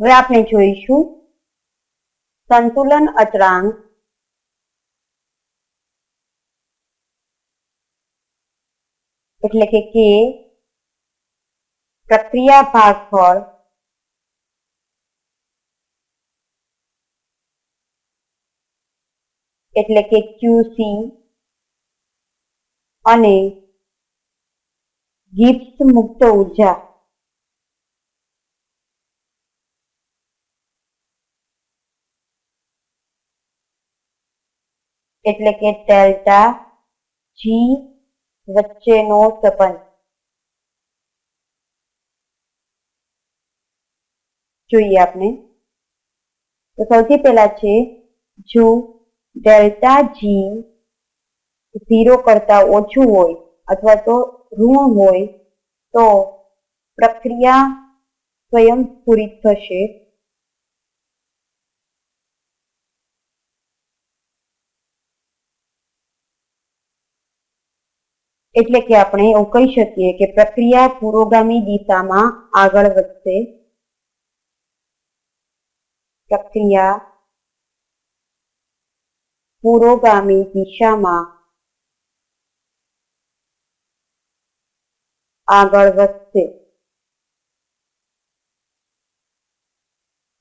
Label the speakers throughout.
Speaker 1: હવે આપણે જોઈશું સંતુલન અચળાંક. એટલે કે કે પ્રક્રિયા ભાગફળ. એટલે કે ક્યુસી અને ગિપ્સ મુક્ત ઊર્જા. એટલે કે ડેલ્ટા જી વચ્ચેનો સંબંધ. જોઈએ આપણે. તો સૌથી પહેલા છે, જો ડેલ્ટા જી ઝીરો કરતા ઓછું હોય અથવા તો ઋણ હોય, તો પ્રક્રિયા સ્વયં પૂરી થશે. એટલે કે આપણે એવું કહી શકીએ કે પ્રક્રિયા પુરોગામી દિશામાં આગળ વધશે. પ્રક્રિયા પુરોગામી દિશામાં આગળ વધશે.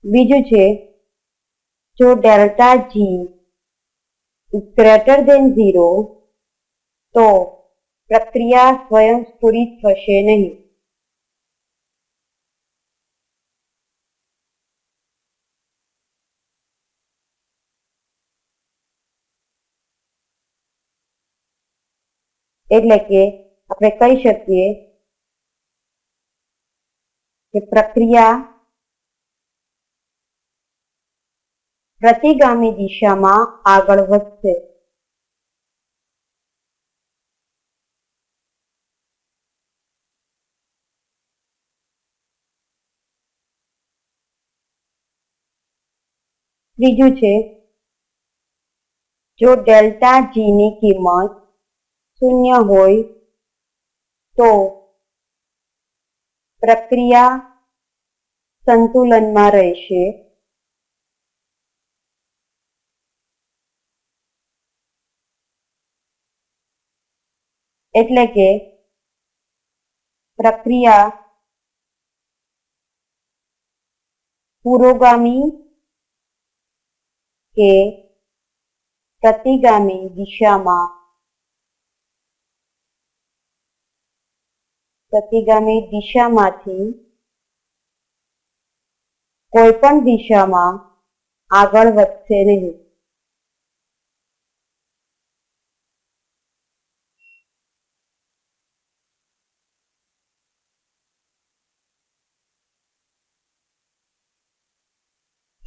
Speaker 1: બીજું છે, જો delta G greater than zero, તો પ્રક્રિયા સ્વયંસ્ફુરિત થશે નહીં. એટલે કે આપણે કહી શકીએ કે પ્રક્રિયા પ્રતિગામી દિશામાં આગળ વધશે. ત્રીજું છે, જો ડેલ્ટા જી ની કિંમત શૂન્ય હોય તો પ્રક્રિયા સંતુલનમાં રહેશે. એટલે કે પ્રક્રિયા પુરોગામી કે પ્રતિગામી દિશામાં પ્રતિગામી દિશામાંથી કોઈ પણ દિશામાં આગળ વધશે નહીં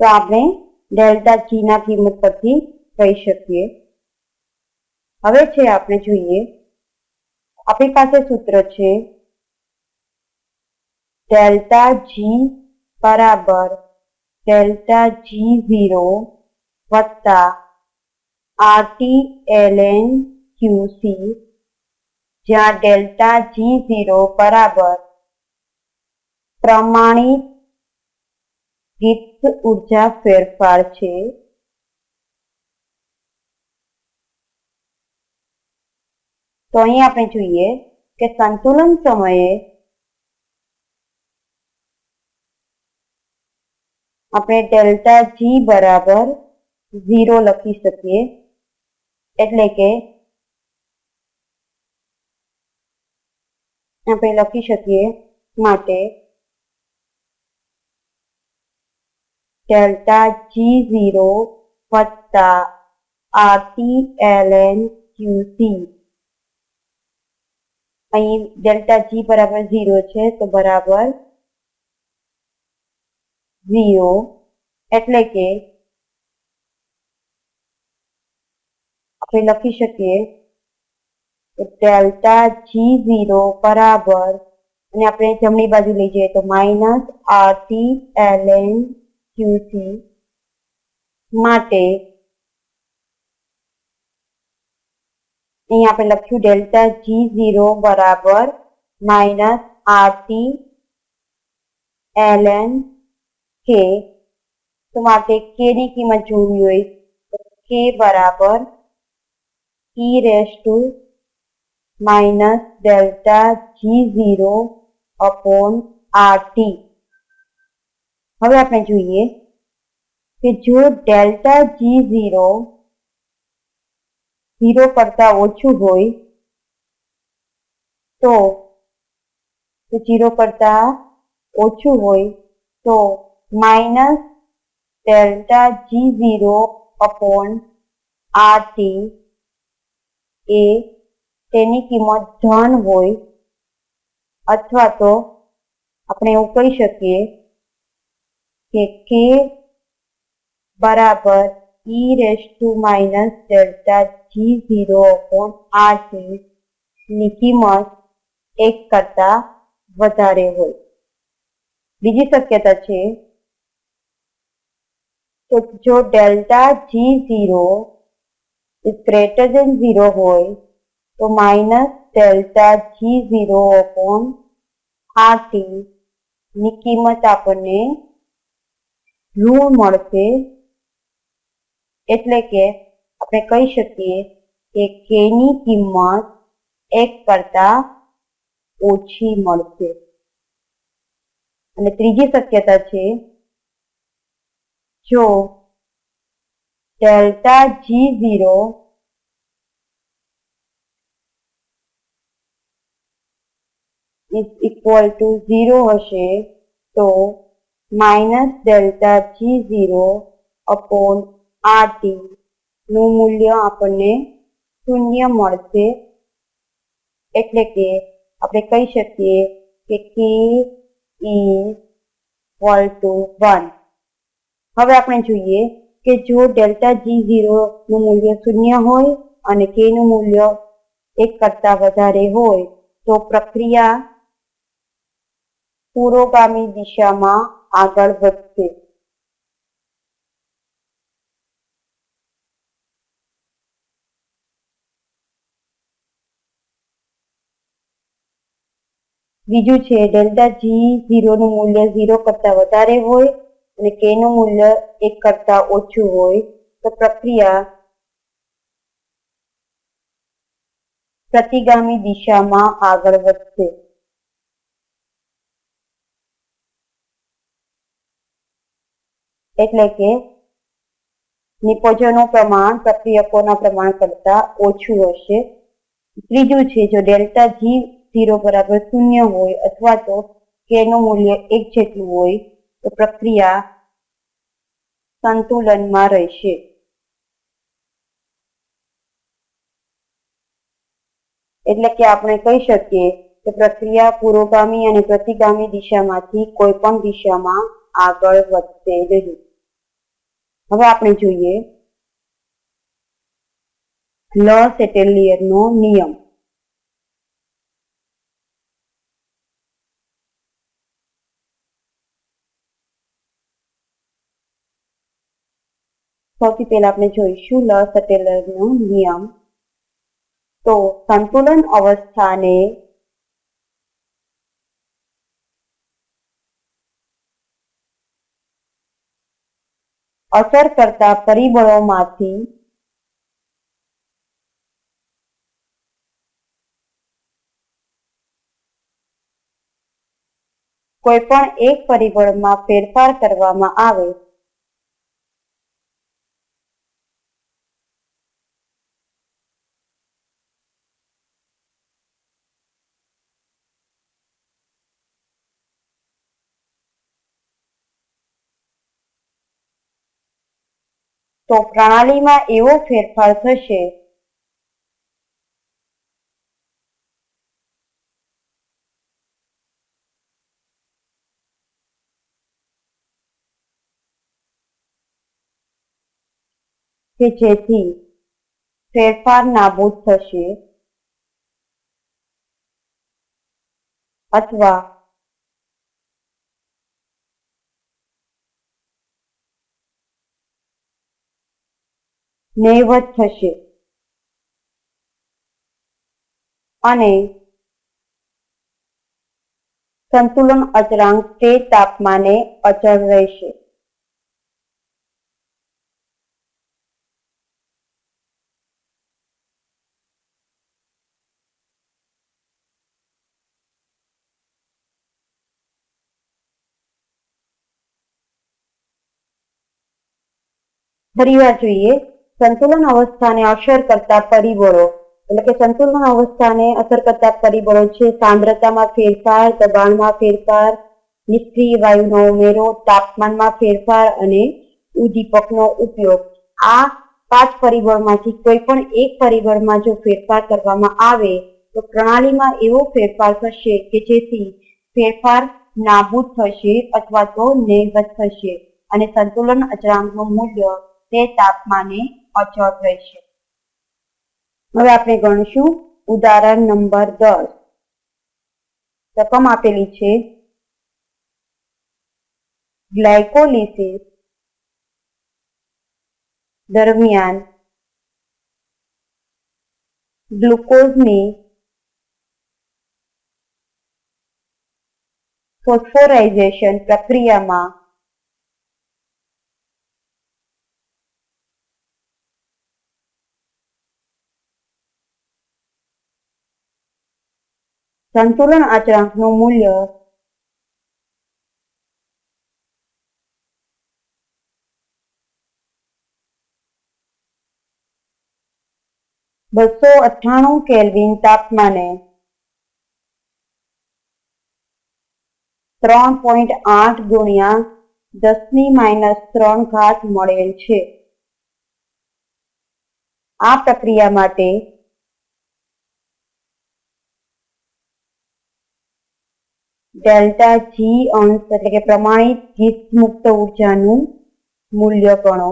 Speaker 1: તો આપણે ડેલ્ટા જી ના કિંમત પરથી કહી શકીએ. હવે છે આપણે જોઈએ. આપણી પાસે સૂત્ર છે ડેલ્ટા જી બરાબર ડેલ્ટા જી ઝીરો વત્તા આરટી એલ એન ક્યુસી, જ્યાં ડેલ્ટા જી ઝીરો બરાબર પ્રમાણિત ગિબ્સ ઊર્જા ફેરફાર છે. તો અહીં આપણે જોઈએ કે સંતુલન સમયે આપણે ડેલ્ટા જી બરાબર ઝીરો લખી શકીએ. એટલે કે આપણે લખી શકીએ માટે ડેલ્ટા જી ઝીરો વત્તા આરટી એલએન ક્યુસી અહીં ડેલ્ટા જી બરાબર ઝીરો છે, તો બરાબર ઝીરો. એટલે કે આપણે લખી શકીએ ડેલ્ટા જી ઝીરો બરાબર, અને આપણે જમણી બાજુ લઈ જઈએ તો માઇનસ આરટી એલએન ક્યુસી માટે અહીં આપણે લખ્યું ડેલ્ટા જી ઝીરો બરાબર માઇનસ આરટી એલએન કે તો માટે કે ની કિંમત જોવી હોય તો કે બરાબર e raise to minus delta G zero upon R T હવે આપણે જોઈએ કે જો ડેલ્ટા જી ઝીરો ઝીરો કરતા ઓછું હોય તો ઝીરો કરતા ઓછું હોય તો minus delta G zero upon R T એ તેની કિંમત ધન હોય અથવા તો આપણે એવું કહી શકીએ કે કે બરાબર e raise to minus delta G zero upon આરની કિંમત એક કરતા વધારે હોય. બીજી શક્યતા છે તો જો delta G zero is greater than zero હોય, તો minus delta G zero upon આરની કિંમત આપણને ઋણ મળશે એટલે કે આપણે કહી શકીએ કે કે ની કિંમત એક કરતા ઓછી મળશે. અને ત્રીજી શક્યતા છે, જો delta G zero is equal to zero હશે તો minus delta G zero upon RT નું મૂલ્ય આપણને શૂન્ય મળશે. એટલે કે આપણે કહી શકીએ કે કે ઇક્વલ ટુ વન હવે આપણે જોઈએ કે જો ડેલ્ટા જી ઝીરો નું મૂલ્ય શૂન્ય હોય અને કે નું મૂલ્ય એક કરતા વધારે હોય, તો પ્રક્રિયા પુરોગામી દિશામાં આગળ વધશે. બીજું છે, ડેલ્ટા જી ઝીરો નું મૂલ્ય ઝીરો કરતા વધારે હોય અને કે નું મૂલ્ય એક કરતા ઓછું હોય, તો પ્રક્રિયા પ્રતિગામી દિશામાં આગળ વધશે. એટલે કે નિપજોનું પ્રમાણ પ્રક્રિયકોના પ્રમાણ કરતા ઓછું હશે. ત્રીજું છે, જો ડેલ્ટા જી ઝીરો બરાબર શૂન્ય હોય અથવા તો કેનું મૂલ્ય એક જેટલું હોય, તો પ્રક્રિયા સંતુલનમાં રહેશે. એટલે કે આપણે કહી શકીએ કે પ્રક્રિયા પુરોગામી અને પ્રતિગામી દિશામાંથી કોઈ પણ દિશામાં આગળ વધશે નહીં હવે આપણે જોઈએ. લ સેટેલિયરનો નિયમ. સૌથી પહેલા આપણે જોઈશું લ સટેલરનો નિયમ. તો સંતુલન અવસ્થાને અસર કરતા પરિબળોમાંથી કોઈ પણ એક પરિબળમાં ફેરફાર કરવામાં આવે તો પ્રણાલીમાં એવો ફેરફાર થશે. કે જેથી ફેરફાર નાબૂદ થશે. અથવા નૈવત થશે. અને સંતુલન અચળાંક તે તાપમાને અચળ રહેશે. ફરી વાર જોઈએ સંતુલન અવસ્થાને અસર કરતા પરિબળો, એટલે કે સંતુલન અવસ્થાને અસર કરતા પરિબળો છે. સાંદ્રતામાં ફેરફાર, દબાણમાં ફેરફાર, નિષ્ક્રિય વાયુનો ઉમેરો, તાપમાનમાં ફેરફાર અને ઉદ્દીપકનો ઉપયોગ. આ પાંચ પરિબળમાંથી કોઈ પણ એક પરિબળમાં જો ફેરફાર કરવામાં આવે, તો પ્રણાલીમાં એવો ફેરફાર થશે કે જેથી ફેરફાર નાબૂદ થશે અથવા તો નહીવત થશે અને સંતુલન અચળાંકનું મૂલ્ય તે તાપમાને અચળ રહેશે હવે આપણે ગણશું. ઉદાહરણ નંબર દસ. રકમ આપેલી છે. ગ્લાયકોલિસિસ દરમિયાન ગ્લુકોઝની ફોસ્ફોરાઇઝેશન પ્રક્રિયામાં સંતુલન અચળાંકનું મૂલ્ય બસો અઠ્ઠાણું કેલ્વિન તાપમાને ત્રણ પોઈન્ટ આઠ ગુણ્યા દસની માઇનસ ત્રણ ઘાત મળેલ છે. આ પ્રક્રિયા માટે ડેલ્ટા જી અંશ એટલે કે પ્રમાણિત ગીત મુક્ત ઉર્જાનું મૂલ્ય ગણો.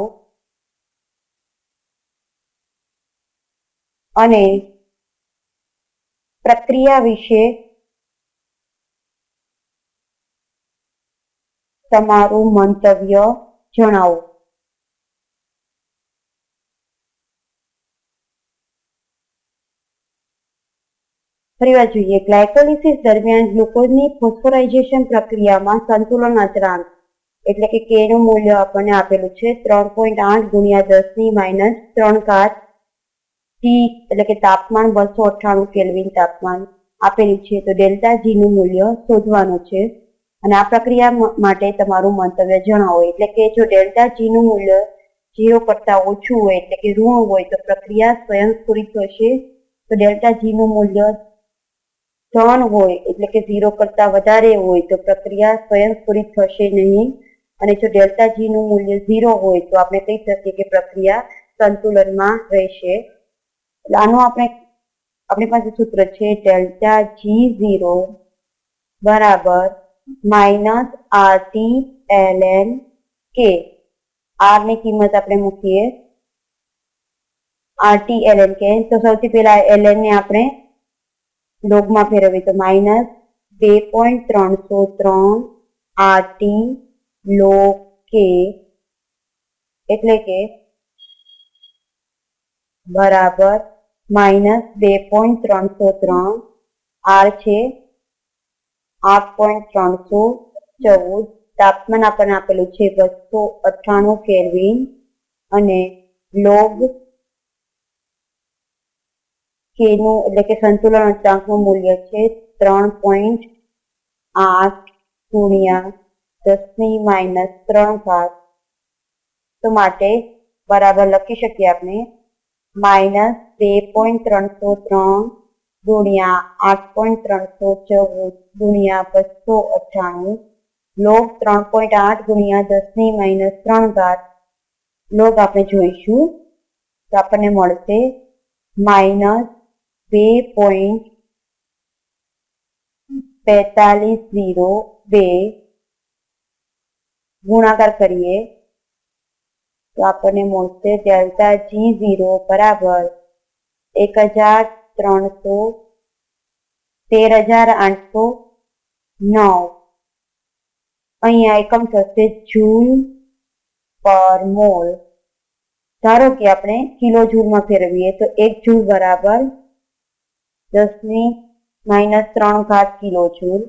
Speaker 1: અને પ્રક્રિયા વિશે તમારું મંતવ્ય જણાવો. ફરીવાર જોઈએ. ગ્લાયકોલિસિસ દરમિયાન ગ્લુકોઝની ફોસ્ફોરાઇઝેશન પ્રક્રિયામાં સંતુલન અચળાંક એટલે કે કે નું મૂલ્ય આપણને આપેલું છે, ત્રણ પોઈન્ટ આઠ ગુણ્યા દસની માઇનસ ત્રણ ઘાત ટી એટલે કે તાપમાન બસો અઠ્ઠાણું કેલ્વિન તાપમાન આપેલું છે. તો ડેલ્ટા જી નું મૂલ્ય શોધવાનું છે. અને આ પ્રક્રિયા માટે તમારું મંતવ્ય જણાવો. એટલે કે જો ડેલ્ટા જી નું મૂલ્ય ઝીરો કરતા ઓછું હોય, એટલે કે ઋણ હોય, તો પ્રક્રિયા સ્વયંસ્ફુરિત થશે. તો ડેલ્ટા જી નું મૂલ્ય ધન હોય, એટલે કે ઝીરો કરતા વધારે હોય, તો પ્રક્રિયા સ્વયં પૂરી થશે નહીં. અને જો ડેલ્ટા જી નું મૂલ્ય ઝીરો હોય, તો આપણે કહી શકીએ કે પ્રક્રિયા સંતુલનમાં રહેશે. આનું આપણે, આપણી પાસે સૂત્ર છે ડેલ્ટા જી ઝીરો બરાબર minus R T L N K આરની કિંમત આપણે મૂકીએ. આર ટી એલ એન કે, તો સૌથી પહેલા એલ એન ને આપણે લોગમાં ફેરવીએ તો માઇનસ બે પોઈન્ટ ત્રણસો ત્રણ આર ટી લોગ કે એટલે કે બરાબર માઇનસ બે પોઈન્ટ ત્રણસો ત્રણ આર છે આઠ પોઈન્ટ ત્રણસો ચૌદ. તાપમાન આપણને આપેલું છે બસો અઠ્ઠાણું કેલ્વિન અને લોગ કે નું એટલે કે સંતુલન અચળાંકનું મૂલ્ય છે ત્રણ પોઈન્ટ આઠ ગુણ્યા દસની માઇનસ ત્રણ ઘાત. તો માટે બરાબર લખી શકીએ આપણે. માઇનસ બે પોઈન્ટ ત્રણસો ત્રણ ગુણ્યા આઠ પોઈન્ટ ત્રણસો ચૌદ ગુણ્યા બસો અઠ્ઠાણું લોગ ત્રણ પોઈન્ટ આઠ ગુણ્યા દસની માઇનસ ત્રણ ઘાત. લોગ આપણે જોઈશું. તો આપણને મળશે માઇનસ બે પોઈન્ટ બેતાલીસ ઝીરો બે ગુણાકાર કરીએ તો આપણને મળશે ડેલ્ટા જી ઝીરો બરાબર એક હજાર ત્રણસો તેર હજાર આઠસો નવ અહીંયા એકમ થશે જૂલ પર મોલ ધારો કે આપણે કિલો જૂલમાં ફેરવીએ તો એક જૂલ બરાબર દસની માઇનસ ત્રણ ઘાત કિલો જૂલ,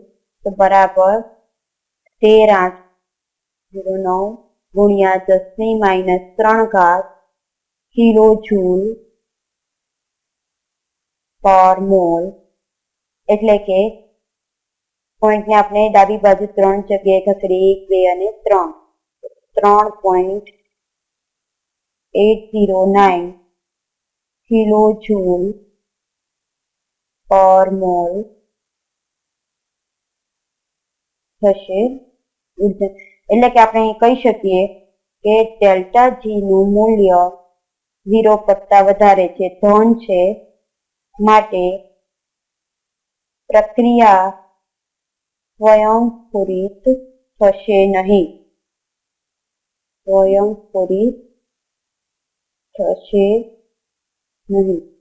Speaker 1: તો બરાબર તેર આઠ જીરો નવ ગુણ્યા દસની માઇનસ ત્રણ ઘાત કિલો જૂલ પર મોલ એટલે કે પોઈન્ટને આપણે ડાબી બાજુ ત્રણ જગ્યાએ ખસેડી એક, બે અને ત્રણ. ત્રણ point eight zero nine kilo joule mole થશે. એટલે કે આપણે કહી શકીએ કે ડેલ્ટા જી નું મૂલ્ય ઝીરો કરતા વધારે છે. ધન છે માટે પ્રક્રિયા સ્વયંસ્ફુરિત થશે નહીં. સ્વયંસ્ફુરિત થશે નહીં.